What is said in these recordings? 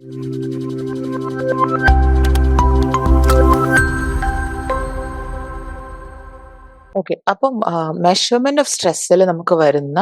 Thank you. Okay. അപ്പം measurement of സ്ട്രെസ്സിൽ നമുക്ക് വരുന്ന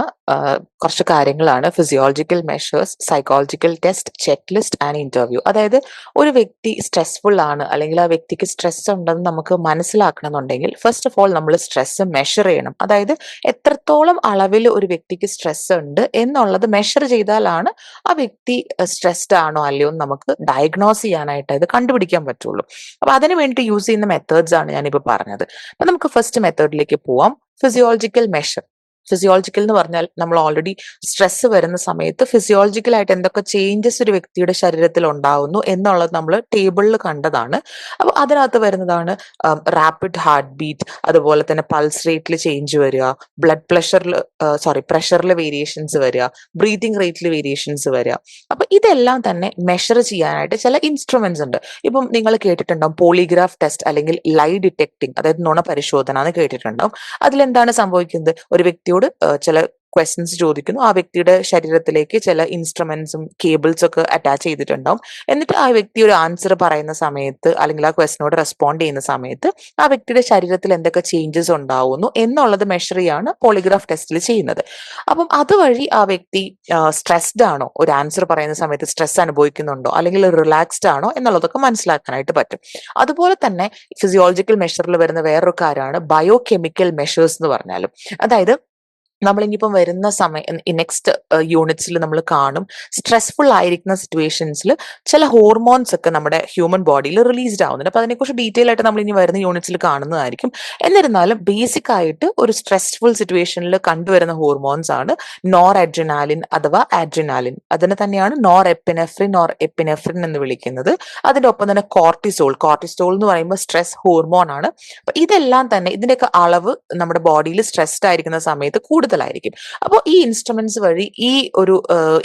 കുറച്ച് കാര്യങ്ങളാണ് physiological measures, psychological test, check list and interview. അതായത് ഒരു വ്യക്തി സ്ട്രെസ്ഫുൾ ആണ് അല്ലെങ്കിൽ ആ വ്യക്തിക്ക് സ്ട്രെസ് ഉണ്ടെന്ന് നമുക്ക് മനസ്സിലാക്കണമെന്നുണ്ടെങ്കിൽ ഫസ്റ്റ് ഓഫ് ഓൾ നമ്മൾ സ്ട്രെസ് മെഷർ ചെയ്യണം. അതായത് എത്രത്തോളം അളവിൽ ഒരു വ്യക്തിക്ക് സ്ട്രെസ് ഉണ്ട് എന്നുള്ളത് മെഷർ ചെയ്താലാണ് ആ വ്യക്തി സ്ട്രെസ്ഡ് ആണോ അല്ലയോ എന്ന് നമുക്ക് ഡയഗ്നോസ് ചെയ്യാനായിട്ട് അത് കണ്ടുപിടിക്കാൻ പറ്റുള്ളൂ. അപ്പൊ അതിന് വേണ്ടിയിട്ട് യൂസ് ചെയ്യുന്ന മെത്തേഡ്സ് ആണ് ഞാനിപ്പോൾ പറഞ്ഞത്. അപ്പൊ നമുക്ക് ഫസ്റ്റ് മെത്തേഡിലേക്ക് പോവാം. Physiological measure. ഫിസിയോളജിക്കൽ എന്ന് പറഞ്ഞാൽ നമ്മൾ ഓൾറെഡി സ്ട്രെസ് വരുന്ന സമയത്ത് ഫിസിയോളജിക്കൽ ആയിട്ട് എന്തൊക്കെ ചേഞ്ചസ് ഒരു വ്യക്തിയുടെ ശരീരത്തിൽ ഉണ്ടാവുന്നു എന്നുള്ളത് നമ്മൾ ടേബിളിൽ കണ്ടതാണ്. അപ്പോൾ അതിനകത്ത് വരുന്നതാണ് റാപ്പിഡ് ഹാർട്ട് ബീറ്റ്, അതുപോലെ തന്നെ പൾസ് റേറ്റിൽ ചേഞ്ച് വരിക, ബ്ലഡ് പ്രഷറിൽ സോറി പ്രഷറിൽ വേരിയേഷൻസ് വരിക, ബ്രീതിങ് റേറ്റിൽ വേരിയേഷൻസ് വരിക. അപ്പൊ ഇതെല്ലാം തന്നെ മെഷർ ചെയ്യാനായിട്ട് ചില ഇൻസ്ട്രുമെന്റ്സ് ഉണ്ട്. ഇപ്പം നിങ്ങൾ കേട്ടിട്ടുണ്ടാവും പോളിഗ്രാഫ് ടെസ്റ്റ് അല്ലെങ്കിൽ ലൈ ഡിറ്റക്ടിങ് അതായത് നുണ പരിശോധന എന്ന് കേട്ടിട്ടുണ്ടാവും. അതിലെന്താണ് സംഭവിക്കുന്നത്? ഒരു വ്യക്തിയോട് ചില ക്വസ്റ്റ്യൻസ് ചോദിക്കുന്നു. ആ വ്യക്തിയുടെ ശരീരത്തിലേക്ക് ചില ഇൻസ്ട്രുമെന്റ്സും കേബിൾസ് ഒക്കെ അറ്റാച്ച് ചെയ്തിട്ടുണ്ടാവും. എന്നിട്ട് ആ വ്യക്തി ഒരു ആൻസർ പറയുന്ന സമയത്ത് അല്ലെങ്കിൽ ആ ക്വസ്റ്റിനോട് റെസ്പോണ്ട് ചെയ്യുന്ന സമയത്ത് ആ വ്യക്തിയുടെ ശരീരത്തിൽ എന്തൊക്കെ ചേഞ്ചസ് ഉണ്ടാവുന്നു എന്നുള്ളത് മെഷർ ചെയ്യാണ് പോളിഗ്രാഫ് ടെസ്റ്റിൽ ചെയ്യുന്നത്. അപ്പം അതുവഴി ആ വ്യക്തി സ്ട്രെസ്ഡ് ആണോ? ഒരു ആൻസർ പറയുന്ന സമയത്ത് സ്ട്രെസ് അനുഭവിക്കുന്നുണ്ടോ? അല്ലെങ്കിൽ റിലാക്സ്ഡ് ആണോ? എന്നുള്ളതൊക്കെ മനസ്സിലാക്കാനായിട്ട് പറ്റും. അതുപോലെ തന്നെ ഫിസിയോളജിക്കൽ മെഷറിൽ വരുന്ന വേറൊരു കാര്യമാണ് ബയോ കെമിക്കൽ മെഷേഴ്സ് എന്ന് പറഞ്ഞാലും. അതായത് നമ്മളിനിയിപ്പം വരുന്ന സമയം നെക്സ്റ്റ് യൂണിറ്റ്സിൽ നമ്മൾ കാണും. സ്ട്രെസ്ഫുൾ ആയിരിക്കുന്ന സിറ്റുവേഷൻസിൽ ചില ഹോർമോൺസ് ഒക്കെ നമ്മുടെ ഹ്യൂമൻ ബോഡിയിൽ റിലീസ്ഡ് ആവുന്നുണ്ട്. അപ്പൊ അതിനെക്കുറിച്ച് ഡീറ്റെയിൽ ആയിട്ട് നമ്മൾ ഇനി വരുന്ന യൂണിറ്റ്സിൽ കാണുന്നതായിരിക്കും. എന്നിരുന്നാലും ബേസിക് ആയിട്ട് ഒരു സ്ട്രെസ്ഫുൾ സിറ്റുവേഷനിൽ കണ്ടുവരുന്ന ഹോർമോൺസ് ആണ് നോർ അഡ്രിനാലിൻ അഥവാ ആഡ്രിനാലിൻ. അതിനെ തന്നെയാണ് നോർ എപ്പിനെഫ്രിൻ ഓർ എപ്പിനെഫ്രിൻ എന്ന് വിളിക്കുന്നത്. അതിന്റെ ഒപ്പം തന്നെ കോർട്ടിസോൾ. കോർട്ടിസോൾ എന്ന് പറയുമ്പോൾ സ്ട്രെസ് ഹോർമോൺ ആണ്. അപ്പൊ ഇതെല്ലാം തന്നെ ഇതിന്റെയൊക്കെ അളവ് നമ്മുടെ ബോഡിയിൽ സ്ട്രെസ്ഡ് ആയിരിക്കുന്ന സമയത്ത് കൂടുതലായിരിക്കും. അപ്പോൾ ഈ ഇൻസ്ട്രുമെന്റ്സ് വഴി ഈ ഒരു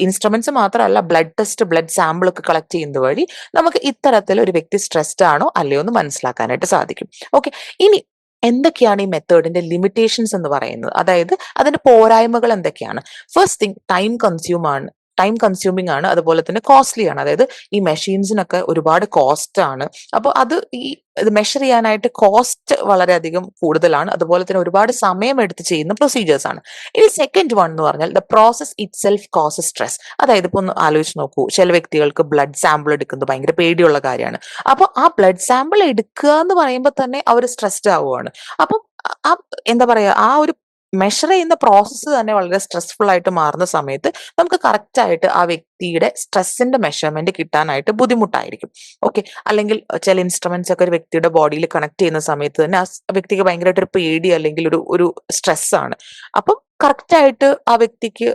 ഇൻസ്ട്രുമെന്റ്സ് മാത്രമല്ല ബ്ലഡ് ടെസ്റ്റ്, ബ്ലഡ് സാമ്പിൾ ഒക്കെ കളക്ട് ചെയ്യുന്നത് വഴി നമുക്ക് ഇത്തരത്തിൽ ഒരു വ്യക്തി സ്ട്രെസ്ഡ് ആണോ അല്ലയോ എന്ന് മനസ്സിലാക്കാനായിട്ട് സാധിക്കും. ഓക്കെ. ഇനി എന്തൊക്കെയാണ് ഈ മെത്തേഡിന്റെ ലിമിറ്റേഷൻസ് എന്ന് പറയുന്നത്? അതായത് അതിന്റെ പോരായ്മകൾ എന്തൊക്കെയാണ്? ഫസ്റ്റ് തിങ് ടൈം കൺസ്യൂം ആണ്. ടൈം കൺസ്യൂമിംഗ് ആണ്. അതുപോലെ തന്നെ കോസ്റ്റ്ലി ആണ്. അതായത് ഈ മെഷീൻസിനൊക്കെ ഒരുപാട് കോസ്റ്റ് ആണ്. അപ്പോൾ അത് ഈ ഇത് മെഷർ ചെയ്യാനായിട്ട് കോസ്റ്റ് വളരെയധികം കൂടുതലാണ്. അതുപോലെ തന്നെ ഒരുപാട് സമയം എടുത്ത് ചെയ്യുന്ന പ്രൊസീജിയേഴ്സ് ആണ്. ഇനി സെക്കൻഡ് വൺ എന്ന് പറഞ്ഞാൽ the process itself cause stress. അതായത് ഇപ്പൊ ഒന്ന് ആലോചിച്ച് നോക്കൂ. ചില വ്യക്തികൾക്ക് ബ്ലഡ് സാമ്പിൾ എടുക്കുന്നത് ഭയങ്കര പേടിയുള്ള കാര്യമാണ്. അപ്പോൾ ആ ബ്ലഡ് സാമ്പിൾ എടുക്കുക എന്ന് പറയുമ്പോൾ തന്നെ അവർ സ്ട്രെസ്ഡ് ആവുകയാണ്. അപ്പം ആ എന്താ പറയാ ആ ഒരു മെഷർ ചെയ്യുന്ന പ്രോസസ്സ് തന്നെ വളരെ സ്ട്രെസ്ഫുൾ ആയിട്ട് മാറുന്ന സമയത്ത് നമുക്ക് കറക്റ്റ് ആയിട്ട് ആ വ്യക്തിയുടെ സ്ട്രെസ്സിന്റെ മെഷർമെന്റ് കിട്ടാനായിട്ട് ബുദ്ധിമുട്ടായിരിക്കും. ഓക്കെ. അല്ലെങ്കിൽ ചില ഇൻസ്ട്രുമെന്റ്സ് ഒക്കെ ഒരു വ്യക്തിയുടെ ബോഡിയിൽ കണക്ട് ചെയ്യുന്ന സമയത്ത് തന്നെ ആ വ്യക്തിക്ക് ഭയങ്കരമായിട്ട് ഒരു പേടി അല്ലെങ്കിൽ ഒരു ഒരു സ്ട്രെസ് ആണ്. അപ്പം കറക്റ്റ് ആയിട്ട് ആ വ്യക്തിക്ക്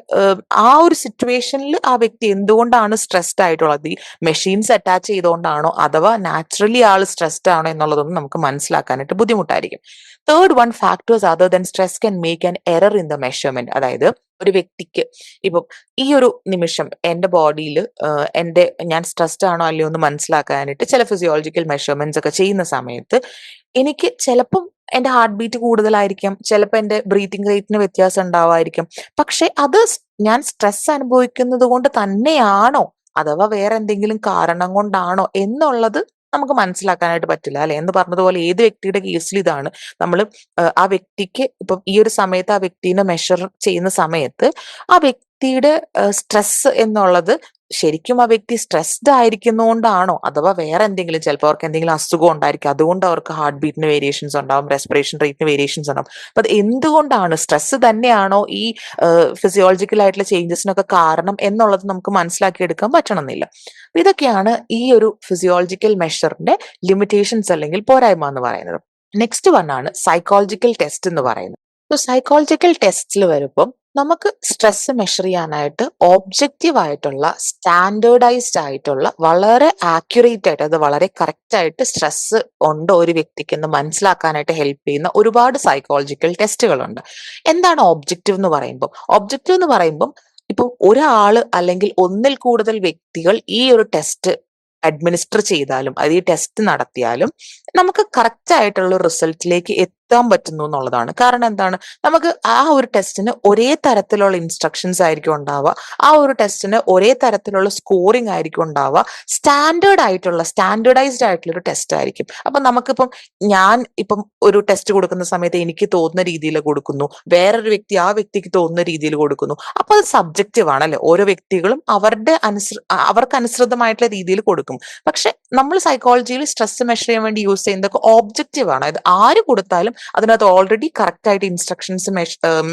ആ ഒരു സിറ്റുവേഷനിൽ ആ വ്യക്തി എന്തുകൊണ്ടാണ് സ്ട്രെസ്ഡ് ആയിട്ടുള്ളത്? ഈ മെഷീൻസ് അറ്റാച്ച് ചെയ്തുകൊണ്ടാണോ? അഥവാ നാച്ചുറലി ആൾ സ്ട്രെസ്ഡ് ആണോ? എന്നുള്ളതൊന്നും നമുക്ക് മനസ്സിലാക്കാനായിട്ട് ബുദ്ധിമുട്ടായിരിക്കും. Third one factors other than stress can make an error in the measurement. അതായത് ഒരു വ്യക്തിക്ക് ഇപ്പം ഈ ഒരു നിമിഷം എന്റെ ബോഡിയിൽ എന്റെ ഞാൻ സ്ട്രെസ്ഡ് ആണോ അല്ലയോ എന്ന് മനസ്സിലാക്കാനായിട്ട് ചില ഫിസിയോളജിക്കൽ മെഷർമെന്റ്സ് ഒക്കെ ചെയ്യുന്ന സമയത്ത് എനിക്ക് ചിലപ്പം എന്റെ ഹാർട്ട് ബീറ്റ് കൂടുതലായിരിക്കും ചിലപ്പോൾ എന്റെ ബ്രീത്തിങ് റേറ്റിന് വ്യത്യാസം ഉണ്ടാവായിരിക്കും. പക്ഷെ അത് ഞാൻ സ്ട്രെസ് അനുഭവിക്കുന്നത് കൊണ്ട് തന്നെയാണോ? അഥവാ വേറെ എന്തെങ്കിലും കാരണം കൊണ്ടാണോ? എന്നുള്ളത് നമുക്ക് മനസ്സിലാക്കാനായിട്ട് പറ്റില്ല അല്ലെ? എന്ന് പറഞ്ഞതുപോലെ ഏത് വ്യക്തിയുടെ കേസിൽ ഇതാണ്. നമ്മൾ ആ വ്യക്തിക്ക് ഇപ്പം ഈ ഒരു സമയത്ത് ആ വ്യക്തിനെ മെഷർ ചെയ്യുന്ന സമയത്ത് ആ വ്യക്തിയുടെ സ്ട്രെസ് എന്നുള്ളത് ശരിക്കും ആ വ്യക്തി സ്ട്രെസ്ഡ് ആയിരിക്കുന്നതുകൊണ്ടാണോ അഥവാ വേറെ എന്തെങ്കിലും ചിലപ്പോൾ അവർക്ക് എന്തെങ്കിലും അസുഖം ഉണ്ടായിരിക്കും. അതുകൊണ്ട് അവർക്ക് ഹാർട്ട് ബീറ്റിന് വേരിയേഷൻസ് ഉണ്ടാവും. റെസ്പിറേഷൻ റേറ്റിന് വേരിയേഷൻസ് ഉണ്ടാവും. അപ്പൊ എന്തുകൊണ്ടാണ്? സ്ട്രെസ് തന്നെയാണോ ഈ ഫിസിയോളജിക്കൽ ആയിട്ടുള്ള ചേഞ്ചസിനൊക്കെ കാരണം എന്നുള്ളത് നമുക്ക് മനസ്സിലാക്കിയെടുക്കാൻ പറ്റണമെന്നില്ല. ഇതൊക്കെയാണ് ഈ ഒരു ഫിസിയോളജിക്കൽ മെഷറിന്റെ ലിമിറ്റേഷൻസ് അല്ലെങ്കിൽ പോരായ്മ എന്ന് പറയുന്നത്. നെക്സ്റ്റ് വൺ ആണ് സൈക്കോളജിക്കൽ ടെസ്റ്റ് എന്ന് പറയുന്നത്. സൈക്കോളജിക്കൽ ടെസ്റ്റിൽ വരുമ്പം നമുക്ക് സ്ട്രെസ് മെഷർ ചെയ്യാനായിട്ട് ഒബ്ജക്റ്റീവ് ആയിട്ടുള്ള സ്റ്റാൻഡേർഡൈസ്ഡ് ആയിട്ടുള്ള വളരെ ആക്യുറേറ്റ് ആയിട്ട് അത് വളരെ കറക്റ്റ് ആയിട്ട് സ്ട്രെസ് ഉണ്ടോ ഒരു വ്യക്തിക്ക് എന്ന് മനസ്സിലാക്കാനായിട്ട് ഹെൽപ്പ് ചെയ്യുന്ന ഒരുപാട് സൈക്കോളജിക്കൽ ടെസ്റ്റുകളുണ്ട്. എന്താണ് ഒബ്ജക്റ്റീവ് എന്ന് പറയുമ്പോൾ ഒബ്ജക്റ്റീവ് എന്ന് പറയുമ്പോൾ ഇപ്പോൾ ഒരാൾ അല്ലെങ്കിൽ ഒന്നിൽ കൂടുതൽ വ്യക്തികൾ ഈ ഒരു ടെസ്റ്റ് അഡ്മിനിസ്റ്റർ ചെയ്താലും അത് ഈ ടെസ്റ്റ് നടത്തിയാലും നമുക്ക് കറക്റ്റ് ആയിട്ടുള്ള റിസൾട്ടിലേക്ക് എത്താൻ പറ്റുന്നു എന്നുള്ളതാണ്. കാരണം എന്താണ്? നമുക്ക് ആ ഒരു ടെസ്റ്റിന് ഒരേ തരത്തിലുള്ള ഇൻസ്ട്രക്ഷൻസ് ആയിരിക്കും ഉണ്ടാവുക. ആ ഒരു ടെസ്റ്റിന് ഒരേ തരത്തിലുള്ള സ്കോറിംഗ് ആയിരിക്കും ഉണ്ടാവുക. സ്റ്റാൻഡേർഡ് ആയിട്ടുള്ള സ്റ്റാൻഡേർഡൈസ്ഡ് ആയിട്ടുള്ള ഒരു ടെസ്റ്റ് ആയിരിക്കും. അപ്പൊ നമുക്കിപ്പം ഞാൻ ഇപ്പം ഒരു ടെസ്റ്റ് കൊടുക്കുന്ന സമയത്ത് എനിക്ക് തോന്നുന്ന രീതിയിൽ കൊടുക്കുന്നു. വേറൊരു വ്യക്തി ആ വ്യക്തിക്ക് തോന്നുന്ന രീതിയിൽ കൊടുക്കുന്നു. അപ്പൊ അത് സബ്ജക്റ്റീവ് ആണല്ലേ? ഓരോ വ്യക്തികളും അവരുടെ അനുസൃ അവർക്ക് അനുസൃതമായിട്ടുള്ള രീതിയിൽ കൊടുക്കും. പക്ഷെ നമ്മൾ സൈക്കോളജിയിൽ സ്ട്രെസ് മെഷർ ചെയ്യാൻ വേണ്ടി യൂസ് ചെയ്യുന്നതൊക്കെ ഓബ്ജക്റ്റീവ് ആണ്. അതായത് ആര് കൊടുത്താലും അതിനകത്ത് ഓൾറെഡി കറക്റ്റ് ആയിട്ട് ഇൻസ്ട്രക്ഷൻസ്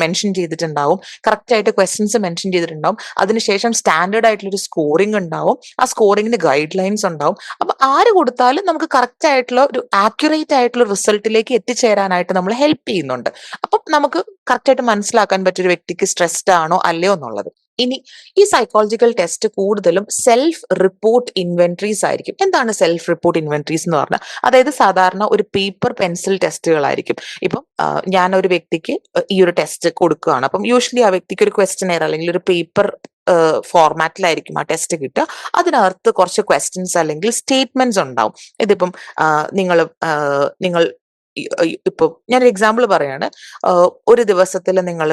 മെൻഷൻ ചെയ്തിട്ടുണ്ടാവും. കറക്റ്റ് ആയിട്ട് ക്വസ്റ്റ്യൻസ് മെൻഷൻ ചെയ്തിട്ടുണ്ടാവും. അതിനുശേഷം സ്റ്റാൻഡേർഡ് ആയിട്ടുള്ള ഒരു സ്കോറിംഗ് ഉണ്ടാവും. ആ സ്കോറിംഗിന് ഗൈഡ് ലൈൻസ് ഉണ്ടാവും. അപ്പൊ ആര് കൊടുത്താലും നമുക്ക് കറക്റ്റ് ആയിട്ടുള്ള ഒരു ആക്യുറേറ്റ് ആയിട്ടുള്ള റിസൾട്ടിലേക്ക് എത്തിച്ചേരാനായിട്ട് നമ്മൾ ഹെൽപ്പ് ചെയ്യുന്നുണ്ട്. അപ്പം നമുക്ക് കറക്റ്റ് ആയിട്ട് മനസ്സിലാക്കാൻ പറ്റിയ ഒരു വ്യക്തിക്ക് സ്ട്രെസ്ഡ് ആണോ അല്ലയോ എന്നുള്ളത്. ഇനി ഈ സൈക്കോളജിക്കൽ ടെസ്റ്റ് കൂടുതലും സെൽഫ് റിപ്പോർട്ട് ഇൻവെന്ററീസ് ആയിരിക്കും. എന്താണ് സെൽഫ് റിപ്പോർട്ട് ഇൻവെന്ററീസ് എന്ന് പറഞ്ഞാൽ? അതായത് സാധാരണ ഒരു പേപ്പർ പെൻസിൽ ടെസ്റ്റുകളായിരിക്കും ഇപ്പം ഞാൻ ഒരു വ്യക്തിക്ക് ഈ ഒരു ടെസ്റ്റ് കൊടുക്കുകയാണ്. അപ്പം യൂഷ്വലി ആ വ്യക്തിക്ക് ഒരു ക്വസ്റ്റനെയർ അല്ലെങ്കിൽ ഒരു പേപ്പർ ഫോർമാറ്റിലായിരിക്കും ആ ടെസ്റ്റ് കിട്ടുക. അതിനകത്ത് കുറച്ച് ക്വസ്റ്റ്യൻസ് അല്ലെങ്കിൽ സ്റ്റേറ്റ്മെന്റ്സ് ഉണ്ടാവും. ഇതിപ്പം നിങ്ങൾ നിങ്ങൾ ഇപ്പൊ ഞാനൊരു എക്സാമ്പിൾ പറയാണ്. ഒരു ദിവസത്തിൽ നിങ്ങൾ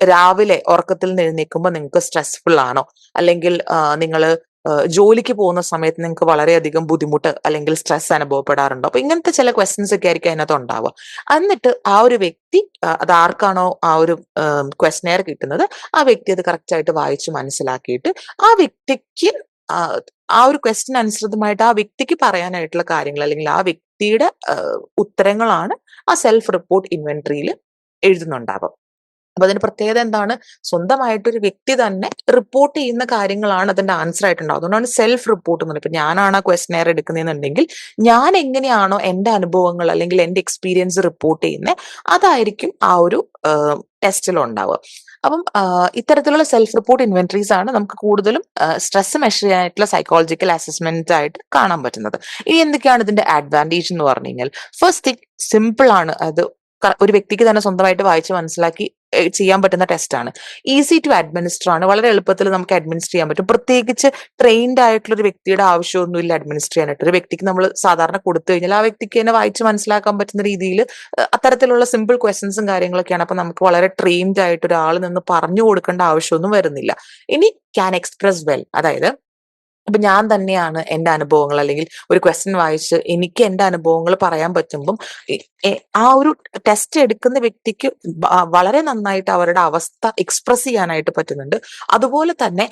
രാവിലെ ഉറക്കത്തിൽ എഴുന്നേൽക്കുമ്പോൾ നിങ്ങൾക്ക് സ്ട്രെസ്ഫുൾ ആണോ? അല്ലെങ്കിൽ നിങ്ങൾ ജോലിക്ക് പോകുന്ന സമയത്ത് നിങ്ങൾക്ക് വളരെയധികം ബുദ്ധിമുട്ട് അല്ലെങ്കിൽ സ്ട്രെസ് അനുഭവപ്പെടാറുണ്ടോ? അപ്പൊ ഇങ്ങനത്തെ ചില ക്വസ്റ്റ്യൻസ് ഒക്കെ ആയിരിക്കും അതിനകത്ത് ഉണ്ടാവുക. എന്നിട്ട് ആ ഒരു വ്യക്തി അത് ആർക്കാണോ ആ ഒരു ക്വസ്റ്റനെയർ കിട്ടുന്നത് ആ വ്യക്തി അത് കറക്റ്റ് ആയിട്ട് വായിച്ച് മനസ്സിലാക്കിയിട്ട് ആ വ്യക്തിക്ക് ആ ഒരു ക്വസ്റ്റ്യൻ അനുസൃതമായിട്ട് ആ വ്യക്തിക്ക് പറയാനായിട്ടുള്ള കാര്യങ്ങൾ അല്ലെങ്കിൽ ആ വ്യക്തിയുടെ ഉത്തരങ്ങളാണ് ആ സെൽഫ് റിപ്പോർട്ട് ഇൻവെന്ററിയിൽ എഴുതുന്നുണ്ടാവുക. അപ്പൊ അതിന്റെ പ്രത്യേകത എന്താണ്? സ്വന്തമായിട്ടൊരു വ്യക്തി തന്നെ റിപ്പോർട്ട് ചെയ്യുന്ന കാര്യങ്ങളാണ് അതിന്റെ ആൻസർ ആയിട്ടുണ്ടാവും അതുകൊണ്ടാണ് സെൽഫ് റിപ്പോർട്ട് എന്ന് പറയുന്നത്. ഇപ്പൊ ഞാനാണ് ആ ക്വസ്റ്റനെയർ എടുക്കുന്നതെന്നുണ്ടെങ്കിൽ ഞാൻ എങ്ങനെയാണോ എന്റെ അനുഭവങ്ങൾ അല്ലെങ്കിൽ എന്റെ എക്സ്പീരിയൻസ് റിപ്പോർട്ട് ചെയ്യുന്നത് അതായിരിക്കും ആ ഒരു ടെസ്റ്റിൽ ഉണ്ടാവുക. അപ്പം ഇത്തരത്തിലുള്ള സെൽഫ് റിപ്പോർട്ട് ഇൻവെന്ററീസ് ആണ് നമുക്ക് കൂടുതലും സ്ട്രെസ് മെഷർ ചെയ്യാനായിട്ടുള്ള സൈക്കോളജിക്കൽ അസസ്മെന്റ് ആയിട്ട് കാണാൻ പറ്റുന്നത്. ഇനി എന്തൊക്കെയാണ് ഇതിന്റെ അഡ്വാന്റേജ് എന്ന് പറഞ്ഞു കഴിഞ്ഞാൽ ഫസ്റ്റ് തിങ് സിമ്പിൾ ആണ്. അത് ഒരു വ്യക്തിക്ക് തന്നെ സ്വന്തമായിട്ട് വായിച്ച് മനസ്സിലാക്കി ചെയ്യാൻ പറ്റുന്ന ടെസ്റ്റാണ് ഈസി ടു അഡ്മിനിസ്റ്റർ ആണ്. വളരെ എളുപ്പത്തിൽ നമുക്ക് അഡ്മിനിസ്റ്റർ ചെയ്യാൻ പറ്റും. പ്രത്യേകിച്ച് ട്രെയിൻഡ് ആയിട്ടുള്ള ഒരു വ്യക്തിയുടെ ആവശ്യമൊന്നുമില്ല അഡ്മിനിസ്റ്റർ ചെയ്യാനായിട്ട്. ഒരു വ്യക്തിക്ക് നമ്മൾ സാധാരണ കൊടുത്തു കഴിഞ്ഞാൽ ആ വ്യക്തിക്ക് തന്നെ വായിച്ച് മനസ്സിലാക്കാൻ പറ്റുന്ന രീതിയിൽ അത്തരത്തിലുള്ള സിമ്പിൾ ക്വസ്റ്റൻസും കാര്യങ്ങളൊക്കെയാണ് അപ്പൊ നമുക്ക് വളരെ ട്രെയിൻഡ് ആയിട്ട് ഒരാൾ നിന്ന് പറഞ്ഞു കൊടുക്കേണ്ട ആവശ്യമൊന്നും വരുന്നില്ല. ഇനി ക്യാൻ എക്സ്പ്രസ് വെൽ അതായത് അപ്പൊ ഞാൻ തന്നെയാണ് എന്റെ അനുഭവങ്ങൾ അല്ലെങ്കിൽ ഒരു ക്വസ്റ്റ്യൻ വായിച്ച് എനിക്ക് എന്റെ അനുഭവങ്ങൾ പറയാൻ പറ്റുമ്പം ആ ഒരു ടെസ്റ്റ് എടുക്കുന്ന വ്യക്തിക്ക് വളരെ നന്നായിട്ട് അവരുടെ അവസ്ഥ എക്സ്പ്രസ് ചെയ്യാനായിട്ട് പറ്റുന്നുണ്ട്. അതുപോലെ തന്നെ